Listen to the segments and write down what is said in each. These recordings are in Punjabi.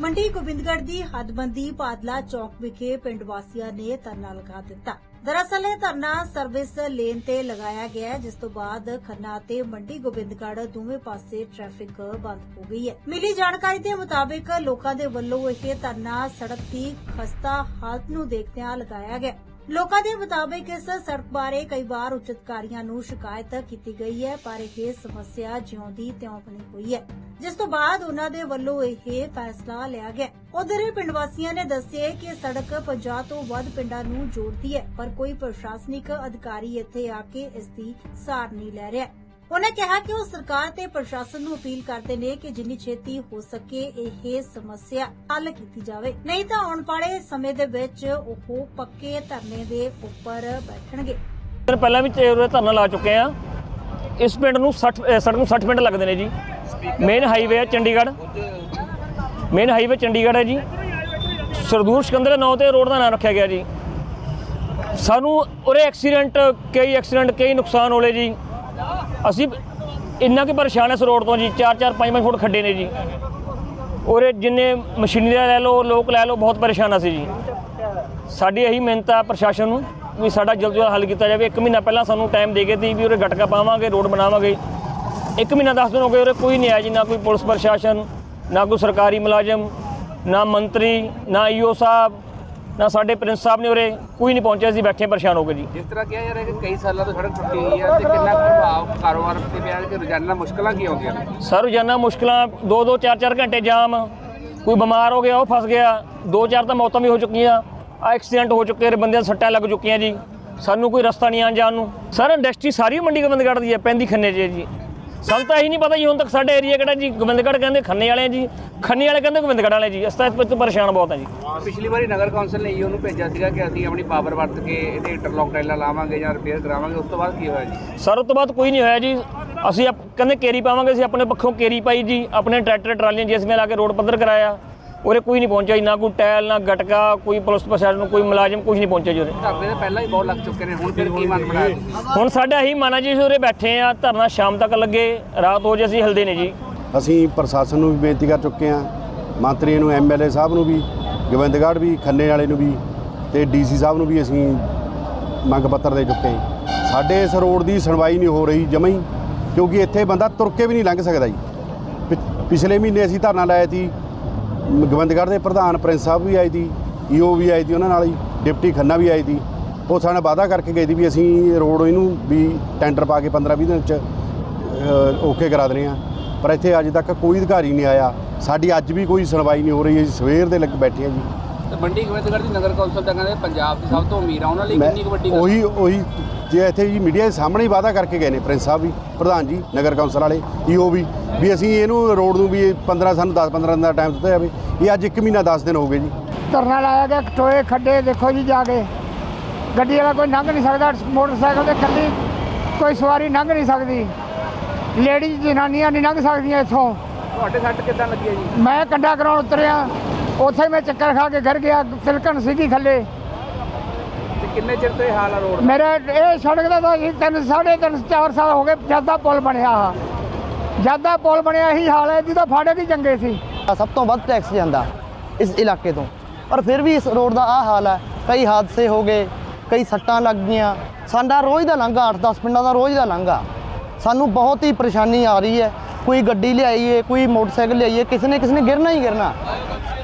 ਮੰਡੀ ਗੋਬਿੰਦਗੜ੍ਹ ਦੀ ਹੱਦਬੰਦੀ ਬਾਦਲਾ ਚੌਕ ਵਿਖੇ ਪਿੰਡ ਵਾਸੀਆਂ ਨੇ ਧਰਨਾ ਲਗਾ ਦਿੱਤਾ। ਦਰਅਸਲ ਇਹ ਧਰਨਾ ਸਰਵਿਸ ਲੇਨ ਤੇ ਲਗਾਇਆ ਗਿਆ ਜਿਸ ਤੋਂ ਬਾਅਦ ਖੰਨਾ ਤੇ ਮੰਡੀ ਗੋਬਿੰਦਗੜ੍ਹ ਦੋਵੇਂ ਪਾਸੇ ਟ੍ਰੈਫਿਕ ਬੰਦ ਹੋ ਗਈ ਹੈ। ਮਿਲੀ ਜਾਣਕਾਰੀ ਦੇ ਮੁਤਾਬਿਕ ਲੋਕਾਂ ਦੇ ਵੱਲੋਂ ਇਹ ਧਰਨਾ ਸੜਕ ਦੀ ਖਸਤਾ ਹਾਲਤ ਨੂੰ ਦੇਖਦਿਆਂ ਲਗਾਇਆ ਗਿਆ। ਲੋਕਾਂ ਦੇ ਮੁਤਾਬਿਕ ਇਸ ਸੜਕ ਬਾਰੇ ਕਈ ਵਾਰ ਉੱਚ ਅਧਿਕਾਰੀਆਂ ਨੂੰ ਸ਼ਿਕਾਇਤ ਕੀਤੀ ਗਈ ਹੈ, ਪਰ ਇਹ ਸਮੱਸਿਆ ਜਿਉਂਦੀ ਤਿਉਂ ਬਣੀ ਹੋਈ ਹੈ। ਜਿਸ ਤੋਂ ਬਾਅਦ ਉਹਨਾਂ ਦੇ ਵੱਲੋਂ ਇਹ ਫੈਸਲਾ ਲਿਆ ਗਿਆ। ਉਧਰ ਪਿੰਡ ਵਾਸੀਆਂ ਨੇ ਦੱਸਿਆ ਕਿ ਸੜਕ 50 ਤੋਂ ਵੱਧ ਪਿੰਡਾਂ ਨੂੰ ਜੋੜਦੀ ਹੈ, ਪਰ ਕੋਈ ਪ੍ਰਸ਼ਾਸਨਿਕ ਅਧਿਕਾਰੀ ਇੱਥੇ ਆ ਕੇ ਇਸ ਦੀ ਸਾਰ ਨਹੀਂ ਲੈ ਰਿਹਾ। ਉਹਨੇ ਕਿਹਾ ਕਿ ਉਹ ਸਰਕਾਰ ਤੇ ਪ੍ਰਸ਼ਾਸਨ ਨੂੰ ਅਪੀਲ ਕਰਦੇ ਨੇ ਕਿ ਜਿੰਨੀ ਛੇਤੀ ਹੋ ਸਕੇ ਇਹ ਸਮੱਸਿਆ ਹੱਲ ਕੀਤੀ ਜਾਵੇ। ਨਹੀਂ ਤਾਂ ਆਉਣ ਵਾਲੇ ਸਮੇਂ ਦੇ ਵਿੱਚ ਉਹ ਪੱਕੇ ਧਰਨੇ ਦੇ ਉੱਪਰ ਬੈਠਣਗੇ। ਪਹਿਲਾਂ ਵੀ ਤੇ ਧਰਨਾ ਲਾ ਚੁੱਕੇ ਆ। ਇਸ ਪਿੰਡ ਨੂੰ 60 ਸੜਕ ਨੂੰ 60 ਪਿੰਡ ਲੱਗਦੇ ਨੇ ਜੀ। ਮੇਨ ਹਾਈਵੇ ਹੈ ਚੰਡੀਗੜ੍ਹ। ਮੇਨ ਹਾਈਵੇ ਚੰਡੀਗੜ੍ਹ ਹੈ ਜੀ। ਸਰਦੂਰ ਸਿਕੰਦਰ ਦੇ ਨਾਂ ਤੇ ਰੋਡ ਦਾ ਨਾਮ ਰੱਖਿਆ ਗਿਆ ਜੀ। ਸਾਨੂੰ ਉਰੇ ਐਕਸੀਡੈਂਟ ਕਈ ਐਕਸੀਡੈਂਟ ਕਈ ਨੁਕਸਾਨ ਹੋਲੇ ਜੀ। ਅਸੀਂ ਇੰਨਾ ਕਿ ਪਰੇਸ਼ਾਨ ਇਸ ਰੋਡ ਤੋਂ ਜੀ 4-4 5-5 ਫੁੱਟ ਖੱਡੇ ਨੇ ਜੀ। ਉਰੇ ਜਿੰਨੇ ਮਸ਼ੀਨਰੀ ਲੈ ਲਓ, ਲੋਕ ਲੈ ਲਓ, ਬਹੁਤ ਪਰੇਸ਼ਾਨ ਅਸੀਂ ਜੀ। ਸਾਡੀ ਇਹੀ ਮਿਹਨਤ ਆ ਪ੍ਰਸ਼ਾਸਨ ਨੂੰ ਵੀ ਸਾਡਾ ਜਲਦ ਤੋਂ ਜਲਦ ਹੱਲ ਕੀਤਾ ਜਾਵੇ। ਇੱਕ ਮਹੀਨਾ ਪਹਿਲਾਂ ਸਾਨੂੰ ਟਾਈਮ ਦੇ ਗਏ ਸੀ ਵੀ ਉਰੇ ਗਟਕਾ ਪਾਵਾਂਗੇ, ਰੋਡ ਬਣਾਵਾਂਗੇ। ਇੱਕ ਮਹੀਨਾ 10 ਦਿਨ ਹੋ ਗਏ ਉਰੇ ਕੋਈ ਨਹੀਂ ਆਇਆ ਜੀ, ਨਾ ਕੋਈ ਪੁਲਿਸ ਪ੍ਰਸ਼ਾਸਨ, ਨਾ ਕੋਈ ਸਰਕਾਰੀ ਮੁਲਾਜ਼ਮ, ਨਾ ਮੰਤਰੀ, ਨਾ ਈਓ ਸਾਹਿਬ। ਨਾ ਸਾਡੇ ਪ੍ਰਿੰਸ ਸਾਹਿਬ ਨੇ ਉਰੇ ਕੋਈ ਨਹੀਂ ਪਹੁੰਚਿਆ ਸੀ ਬੈਠੇ ਪਰੇਸ਼ਾਨ ਹੋ ਗਏ ਜੀ। ਜਿਸ ਤਰ੍ਹਾਂ ਕਿਹਾ ਜਾ ਰਿਹਾ ਕਿ ਕਈ ਸਾਲਾਂ ਤੋਂ ਸੜਕ ਟੁੱਟੀ ਹੋਈ ਹੈ ਤੇ ਕਿੰਨਾ ਕੁ ਪ੍ਰਭਾਵ ਕਾਰੋਬਾਰ ਤੇ ਪਿਆ ਕਿ ਰੋਜ਼ਾਨਾ ਮੁਸ਼ਕਲਾਂ ਕੀ ਆਉਂਦੀਆਂ ਨੇ? ਸਰ ਰੋਜ਼ਾਨਾ ਮੁਸ਼ਕਲਾਂ 2-2 4-4 ਘੰਟੇ ਜਾਮ ਕੋਈ ਬਿਮਾਰ ਹੋ ਗਿਆ ਉਹ ਫਸ ਗਿਆ 2-4 ਤਾਂ ਮੌਤਾਂ ਵੀ ਹੋ ਚੁੱਕੀਆਂ ਆ ਐਕਸੀਡੈਂਟ ਹੋ ਚੁੱਕੇ ਨੇ ਬੰਦਿਆਂ ਸੱਟਾਂ ਲੱਗ ਚੁੱਕੀਆਂ ਜੀ ਸਾਨੂੰ ਕੋਈ ਰਸਤਾ ਨਹੀਂ ਆਉਣ ਜਾਣ ਨੂੰ। ਸਰ ਇੰਡਸਟਰੀ ਸਾਰੀ ਮੰਡੀ ਗੋਬਿੰਦਗੜ੍ਹ ਦੀ ਹੈ ਪੈਂਦੀ ਖੰਨੇ 'ਚ ਜੀ। ਸਾਨੂੰ ਤਾਂ ਇਹੀ ਨਹੀਂ ਪਤਾ ਜੀ ਹੁਣ ਤੱਕ ਸਾਡੇ ਏਰੀਆ ਕਿਹੜਾ ਜੀ ਗੋਬਿੰਦਗੜ੍ਹ ਕਹਿੰਦੇ ਖੰਨੇ ਵਾਲੇ ਆ ਜੀ ਖੰਨੇ ਵਾਲੇ ਕਹਿੰਦੇ ਗੋਬਿੰਦਗੜ੍ਹ ਵਾਲੇ ਜੀ ਅਸੀਂ ਤਾਂ ਇਸ ਤੋਂ ਪਰੇਸ਼ਾਨ ਬਹੁਤ ਆ ਜੀ। ਪਿਛਲੀ ਵਾਰੀ ਨਗਰ ਕੌਂਸਲ ਨੇ ਈਓ ਨੂੰ ਭੇਜਿਆ ਸੀਗਾ ਕਿ ਅਸੀਂ ਆਪਣੀ ਪਾਵਰ ਵਰਤ ਕੇ ਇਹਦੇ ਇੰਟਰਲੌਕ ਟਾਈਲਾਂ ਲਾਵਾਂਗੇ ਜਾਂ ਰਿਪੇਅਰ ਕਰਾਵਾਂਗੇ ਉਸ ਤੋਂ ਬਾਅਦ ਕੀ ਹੋਇਆ ਜੀ? ਸਰ ਉਸ ਤੋਂ ਬਾਅਦ ਕੋਈ ਨਹੀਂ ਹੋਇਆ ਜੀ ਅਸੀਂ ਕਹਿੰਦੇ ਕੇਰੀ ਪਾਵਾਂਗੇ ਅਸੀਂ ਆਪਣੇ ਪੱਖੋਂ ਕੇਰੀ ਪਾਈ ਜੀ ਆਪਣੇ ਟਰੈਕਟਰ ਟਰਾਲੀਆਂ ਜਿਸਮੇ ਲਾ ਕੇ ਰੋਡ ਪੱਧਰ ਕਰਾਇਆ। ਉਰੇ ਕੋਈ ਨਹੀਂ ਪਹੁੰਚਿਆ ਨਾ ਕੋਈ ਟਾਇਲ ਨਾ ਗਟਕਾ ਕੋਈ ਪੁਲਿਸ ਪ੍ਰਸ਼ਾਸਨ ਨੂੰ ਕੋਈ ਮੁਲਾਜ਼ਮ ਕੁਝ ਨਹੀਂ ਪਹੁੰਚਿਆ ਜੀ ਉਰੇ। ਧਰਨੇ ਤਾਂ ਪਹਿਲਾਂ ਹੀ ਬਹੁਤ ਲੱਗ ਚੁੱਕੇ ਨੇ ਹੁਣ ਫਿਰ ਕੀ ਮਨ ਬਣਾਇਆ ਤੁਸੀਂ ਹੁਣ ਸਾਡਾ ਇਹੀ ਮਨ ਹੈ ਜੀ ਉਰੇ ਬੈਠੇ ਆ ਧਰਨਾ ਸ਼ਾਮ ਤੱਕ ਲੱਗੇ ਰਾਤ ਹੋ ਜੇ ਅਸੀਂ ਹਿਲਦੇ ਨੇ ਜੀ। ਅਸੀਂ ਪ੍ਰਸ਼ਾਸਨ ਨੂੰ ਵੀ ਬੇਨਤੀ ਕਰ ਚੁੱਕੇ ਹਾਂ ਮੰਤਰੀ ਨੂੰ ਐਮਐਲਏ ਸਾਹਿਬ ਨੂੰ ਵੀ ਗੋਬਿੰਦਗੜ੍ਹ ਵੀ ਖੰਨੇ ਵਾਲੇ ਨੂੰ ਵੀ ਤੇ ਡੀਸੀ ਸਾਹਿਬ ਨੂੰ ਵੀ ਅਸੀਂ ਮੰਗ ਪੱਤਰ ਦੇ ਚੁੱਕੇ ਸਾਡੇ ਇਸ ਰੋਡ ਦੀ ਸੁਣਵਾਈ ਨਹੀਂ ਹੋ ਰਹੀ ਜਮਾਂ ਹੀ ਕਿਉਂਕਿ ਇੱਥੇ ਬੰਦਾ ਤੁਰ ਕੇ ਵੀ ਨਹੀਂ ਲੰਘ ਸਕਦਾ ਜੀ। ਪਿਛਲੇ ਮਹੀਨੇ ਅਸੀਂ ਧਰਨਾ ਲਾਇਆ ਸੀ ਗੋਬਿੰਦਗੜ੍ਹ ਦੇ ਪ੍ਰਧਾਨ ਪ੍ਰਿੰਸ ਸਾਹਿਬ ਵੀ ਆਏ ਸੀ ਈਓ ਵੀ ਆਏ ਸੀ ਉਹਨਾਂ ਨਾਲ ਹੀ ਡਿਪਟੀ ਖੰਨਾ ਵੀ ਆਏ ਸੀ ਉਹ ਸਾਡੇ ਨਾਲ ਵਾਅਦਾ ਕਰਕੇ ਗਏ ਸੀ ਵੀ ਅਸੀਂ ਰੋਡ ਇਹਨੂੰ ਵੀ ਟੈਂਡਰ ਪਾ ਕੇ 15-20 ਦਿਨ ਚ ਓਕੇ ਕਰਾ ਦਨੇ ਆ। ਪਰ ਇੱਥੇ ਅੱਜ ਤੱਕ ਕੋਈ ਅਧਿਕਾਰੀ ਨਹੀਂ ਆਇਆ। ਸਾਡੀ ਅੱਜ ਵੀ ਕੋਈ ਸੁਣਵਾਈ ਨਹੀਂ ਹੋ ਰਹੀ ਅਸੀਂ ਸਵੇਰ ਦੇ ਲੱਗ ਬੈਠੇ ਆ ਜੀ। ਤੇ ਮੰਡੀ ਗੋਬਿੰਦਗੜ੍ਹ ਦੀ ਨਗਰ ਕੌਂਸਲ ਤਾਂ ਕਹਿੰਦੇ ਪੰਜਾਬ ਦੀ ਸਭ ਤੋਂ ਅਮੀਰ ਆ ਉਹਨਾਂ ਲਈ ਕਿੰਨੀ ਕੁ ਵੱਡੀ ਉਹੀ ਉਹੀ ਜੇ ਇੱਥੇ ਜੀ ਮੀਡੀਆ ਦੇ ਸਾਹਮਣੇ ਹੀ ਵਾਅਦਾ ਕਰਕੇ ਗਏ ਨੇ ਪ੍ਰਿੰਸ ਸਾਹਿਬ ਵੀ ਪ੍ਰਧਾਨ ਜੀ ਨਗਰ ਕੌਂਸਲ ਵਾਲੇ ਈਓ ਵੀ ਵੀ ਅਸੀਂ ਇਹਨੂੰ ਰੋਡ ਨੂੰ ਵੀ 15 ਸਾਨੂੰ 10 15 ਦਿਨ ਦਾ ਟਾਈਮ ਦਿੱਤਾ ਜਾਵੇ। ਇਹ ਅੱਜ 1 ਮਹੀਨਾ 10 ਦਿਨ ਹੋ ਗਏ ਜੀ। ਧਰਨਾ ਲਾਇਆ ਗਿਆ ਟੋਏ ਖੱਡੇ ਦੇਖੋ ਜੀ ਜਾ ਕੇ। ਗੱਡੀ ਵਾਲਾ ਕੋਈ ਲੰਘ ਨਹੀਂ ਸਕਦਾ ਮੋਟਰਸਾਈਕਲ ਤੇ ਕੱਲੀ ਕੋਈ ਸਵਾਰੀ ਲੰਘ ਨਹੀਂ ਸਕਦੀ। ਲੇਡੀਜ਼ ਜਨਾਨੀਆਂ ਨਹੀਂ ਲੰਘ ਸਕਦੀਆਂ ਇੱਥੋਂ। ਤੁਹਾਡੇ ਸੱਟ ਕਿੱਦਾਂ ਲੱਗੀ ਹੈ ਜੀ? ਮੈਂ ਕੰਡਾ ਕਰਾਉਣ ਉਤਰਿਆ ਉੱਥੇ ਮੈਂ ਚੱਕਰ ਖਾ ਕੇ ਘਰ ਗਿਆ ਤਿਲਕਣ ਸੀਗੀ ਥੱਲੇ। ਕਿੰਨੇ ਚਿਰ ਤੋਂ ਇਹ ਹਾਲ ਆ ਰੋਡ ਦਾ? ਮੇਰੇ ਇਹ ਸੜਕ ਦਾ ਤਾਂ ਜੀ ਤਿੰਨ ਸਾਢੇ ਤਿੰਨ ਚਾਰ ਸਾਲ ਹੋ ਗਏ ਜਦ ਦਾ ਪੁਲ ਬਣਿਆ ਆ। ਜਦ ਦਾ ਪੁਲ ਬਣਿਆ ਇਹੀ ਹਾਲ ਹੈ ਜਿਹਦਾ ਫਾੜੇ ਵੀ ਚੰਗੇ ਸੀ। ਸਭ ਤੋਂ ਵੱਧ ਟੈਕਸ ਜਾਂਦਾ ਇਸ ਇਲਾਕੇ ਤੋਂ। ਪਰ ਫਿਰ ਵੀ ਇਸ ਰੋਡ ਦਾ ਆ ਹਾਲ ਹੈ ਕਈ ਹਾਦਸੇ ਹੋ ਗਏ ਕਈ ਸੱਟਾਂ ਲੱਗ ਗਈਆਂ। ਸਾਡਾ ਰੋਜ਼ ਦਾ ਲੰਘਾ 8-10 ਪਿੰਡਾਂ ਦਾ ਰੋਜ਼ ਦਾ ਲੰਘਾ ਸਾਨੂੰ ਬਹੁਤ ਹੀ ਪਰੇਸ਼ਾਨੀ ਆ ਰਹੀ ਹੈ। ਕੋਈ ਗੱਡੀ ਲਿਆਈਏ ਕੋਈ ਮੋਟਰਸਾਈਕਲ ਲਿਆਈਏ ਕਿਸੇ ਨੇ ਕਿਸੇ ਨੇ ਗਿਰਨਾ ਹੀ ਗਿਰਨਾ।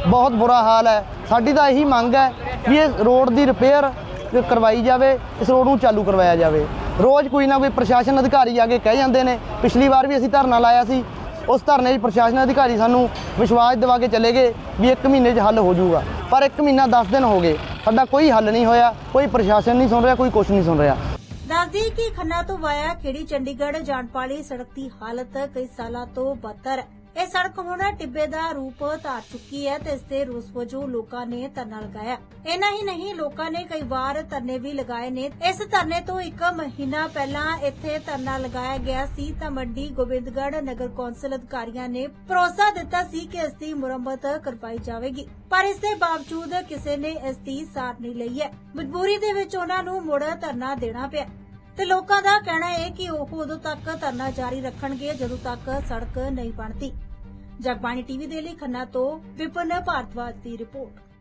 ਬਹੁਤ ਬੁਰਾ ਹਾਲ ਹੈ। ਸਾਡੀ ਤਾਂ ਇਹੀ ਮੰਗ ਹੈ ਵੀ ਇਹ ਰੋਡ ਦੀ ਰਿਪੇਅਰ ਕਰਵਾਈ ਜਾਵੇ, ਇਸ ਰੋਡ ਨੂੰ ਚਾਲੂ ਕਰਵਾਇਆ ਜਾਵੇ। ਰੋਜ਼ ਕੋਈ ਨਾ ਕੋਈ ਪ੍ਰਸ਼ਾਸਨ ਅਧਿਕਾਰੀ ਆ ਕੇ ਕਹਿ ਜਾਂਦੇ ਨੇ, ਪਿਛਲੀ ਵਾਰ ਵੀ ਅਸੀਂ ਧਰਨਾ ਲਾਇਆ ਸੀ, ਉਸ ਧਰਨੇ 'ਚ ਪ੍ਰਸ਼ਾਸਨ ਅਧਿਕਾਰੀ ਸਾਨੂੰ ਵਿਸ਼ਵਾਸ ਦਿਵਾ ਕੇ ਚਲੇ ਗਏ ਵੀ ਇੱਕ ਮਹੀਨੇ 'ਚ ਹੱਲ ਹੋ ਜਾਊਗਾ। ਪਰ ਇੱਕ ਮਹੀਨਾ 10 ਦਿਨ ਹੋ ਗਏ, ਸਾਡਾ ਕੋਈ ਹੱਲ ਨਹੀਂ ਹੋਇਆ, ਕੋਈ ਪ੍ਰਸ਼ਾਸਨ ਨਹੀਂ ਸੁਣ ਰਿਹਾ, ਕੋਈ ਕੁਝ ਨਹੀਂ ਸੁਣ ਰਿਹਾ। ਦੱਸਦੀ ਕਿ ਖੰਨਾ ਤੋਂ ਵਾਇਆ ਖੇੜੀ ਚੰਡੀਗੜ੍ਹ ਜਾਣ ਵਾਲੀ ਸੜਕ ਦੀ ਹਾਲਤ ਕਈ ਸਾਲਾਂ ਤੋਂ ਬਦਤਰ ਹੈ। ਇਹ ਸੜਕ ਹੁਣ ਟਿੱਬੇ ਦਾ ਰੂਪ ਧਾਰ ਚੁੱਕੀ ਹੈ ਤੇ ਇਸ ਦੇ ਰੋਸ ਵਜੋਂ ਲੋਕਾਂ ਨੇ ਧਰਨਾ ਲਗਾਇਆ। ਇੰਨਾ ਹੀ ਨਹੀਂ, ਲੋਕਾਂ ਨੇ ਕਈ ਵਾਰ ਧਰਨੇ ਵੀ ਲਗਾਏ ਨੇ। ਇਸ ਧਰਨੇ ਤੋਂ ਇੱਕ ਮਹੀਨਾ ਪਹਿਲਾਂ ਇੱਥੇ ਧਰਨਾ ਲਗਾਇਆ ਗਿਆ ਸੀ ਤਾਂ ਮੰਡੀ ਗੋਬਿੰਦਗੜ੍ਹ ਨਗਰ ਕੌਂਸਲ ਅਧਿਕਾਰੀਆਂ ਨੇ ਭਰੋਸਾ ਦਿੱਤਾ ਸੀ ਕਿ ਇਸ ਦੀ ਮੁਰੰਮਤ ਕਰਵਾਈ ਜਾਵੇਗੀ। ਪਰ ਇਸ ਦੇ ਬਾਵਜੂਦ ਕਿਸੇ ਨੇ ਇਸ ਦੀ ਸਾਰ ਨਹੀਂ ਲਈ ਹੈ। ਮਜਬੂਰੀ ਦੇ ਵਿੱਚ ਉਹਨਾਂ ਨੂੰ ਮੁੜ ਧਰਨਾ ਦੇਣਾ ਪਿਆ। ਤੇ ਲੋਕਾਂ ਦਾ ਕਹਿਣਾ ਹੈ ਕਿ ਉਹ ਉਦੋਂ ਤੱਕ ਧਰਨਾ ਜਾਰੀ ਰੱਖਣਗੇ ਜਦੋਂ ਤੱਕ ਸੜਕ ਨਹੀਂ ਬਣਦੀ। ਜਗਬਾਣੀ ਟੀਵੀ ਦੇ ਲਈ ਖੰਨਾ ਤੋਂ ਵਿਪਨ ਭਾਰਤਵਾਜ ਦੀ ਰਿਪੋਰਟ।